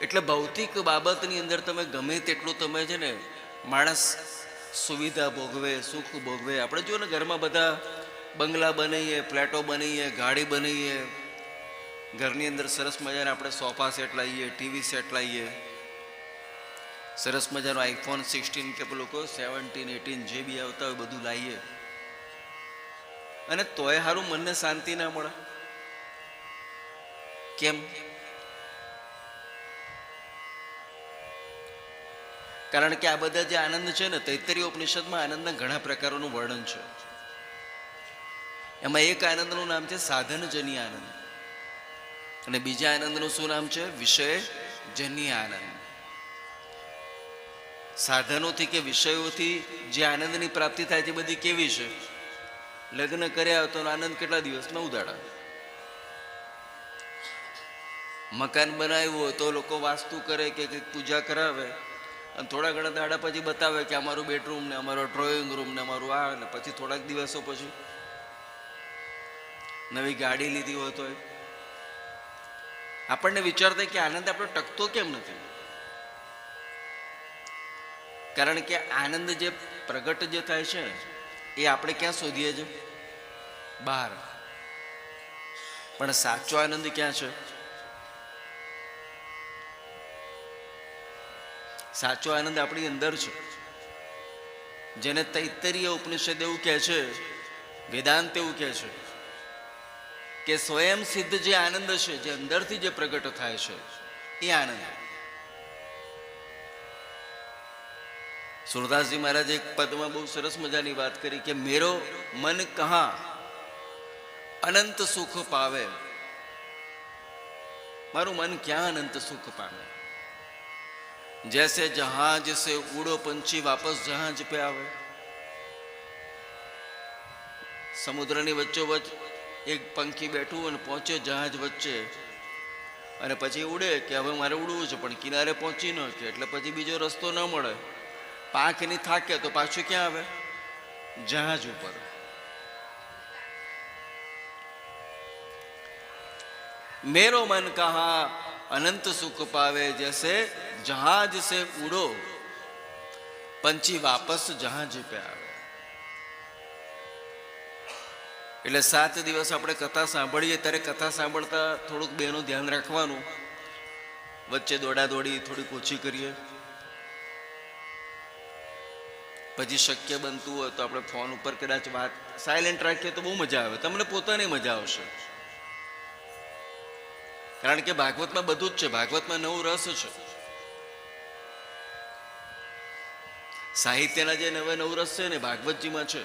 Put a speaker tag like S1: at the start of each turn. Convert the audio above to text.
S1: એટલે ભૌતિક બાબતની અંદર તમે ગમે તેટલું તમે છે ને માણસ સુવિધા ભોગવે, સુખ ભોગવે. આપણે જો ને ઘરમાં બધા બંગલા બનાવીએ, ફ્લેટો બનાવીએ, ગાડી બનાવીએ, ઘરની અંદર સરસ મજાના આપણે સોફા સેટ લાવીએ, ટીવી સેટ લાવીએ. સરસ મજાનો આઈફોન સિક્સટીન કે પેલું કહો સેવન્ટીન એટીન જે બી આવતા હોય બધું લાવીએ. અને તોય સારું મનને શાંતિ ના મળે. કેમ? કારણ કે આ બધા જે આનંદ છે ને તૈતરી ઉપનિષદમાં આનંદના ઘણા પ્રકારોનું વર્ણન છે. એમાં એક આનંદનું નામ છે સાધનજન્ય આનંદ. અને બીજા આનંદનું શું નામ છે? વિષયજન્ય આનંદ. સાધનોથી કે વિષયોથી જે આનંદની પ્રાપ્તિ થાય છે બધી કેવી છે? લગ્ન કર્યા તો આનંદ કેટલા દિવસ નવ દાડા મકાન બનાવ્યું હોય તો લોકો વાસ્તુ કરે કે કંઈક પૂજા કરાવે. અને થોડા ઘણા દાડા પછી બતાવે કે અમારું બેડરૂમ ને અમારો ડ્રોઈંગ રૂમ ને અમારું આ ને પછી થોડાક દિવસો પછી નવી ગાડી લીધી હોય તો આપણને વિચાર થાય કે આનંદ આપણો ટકતો કેમ નથી? કારણ કે આનંદ જે પ્રગટ જે થાય છે, એ આપણે ક્યાં શોધીએ છીએ? બહાર. પણ સાચો આનંદ ક્યાં છે? સાચો આનંદ આપણી અંદર છે. જેને તૈતરીય ઉપનિષદ એવું કહે છે, વેદાંત એવું કહે છે, કે સ્વયં સિદ્ધ જે આનંદ છે, જે અંદરથી જે પ્રગટ થાય છે, એ આનંદ. સુરદાસજી મહારાજે એક પદમાં બહુ સરસ મજાની વાત કરી કે મેરો મન કહા અનંત સુખ પાવે. મારું મન ક્યાં અનંત સુખ પામે? जैसे जहाज से उड़ो पंछी वापस जहाज पे આવે સમુદ્રની વચ્ચોવચ એક પંખી બેઠું અને પહોંચ્યો જહાજ વચ્ચે અને પછી ઉડે કે હવે મારે ઉડવું છે પણ કિનારે પહોંચી ન કે એટલે પછી બીજો રસ્તો ન મળે પાંખ એની થાકે તો પાછું ક્યાં આવે જહાજ ઉપર મેરો મન કહા अनंत सुख पावे जैसे जहाज से उड़ो पंछी वापस जहाज पे આવે એટલે સાત દિવસ આપણે કથા સાંભળીએ ત્યારે કથા સાંભળતા થોડુંક બેનું ધ્યાન રાખવાનું વચ્ચે દોડા દોડી થોડીક ઓછી કરીએ પછી શક્ય બનતું હોય તો આપણે ફોન ઉપર કદાચ વાત સાયલેન્ટ રાખીએ તો બહુ મજા આવે તમને પોતાને મજા આવશે કારણ કે ભાગવતમાં બધું જ છે ભાગવતમાં નવું રસ છે સાહિત્યના જે નવા નવ રસ છે ને ભાગવતજીમાં છે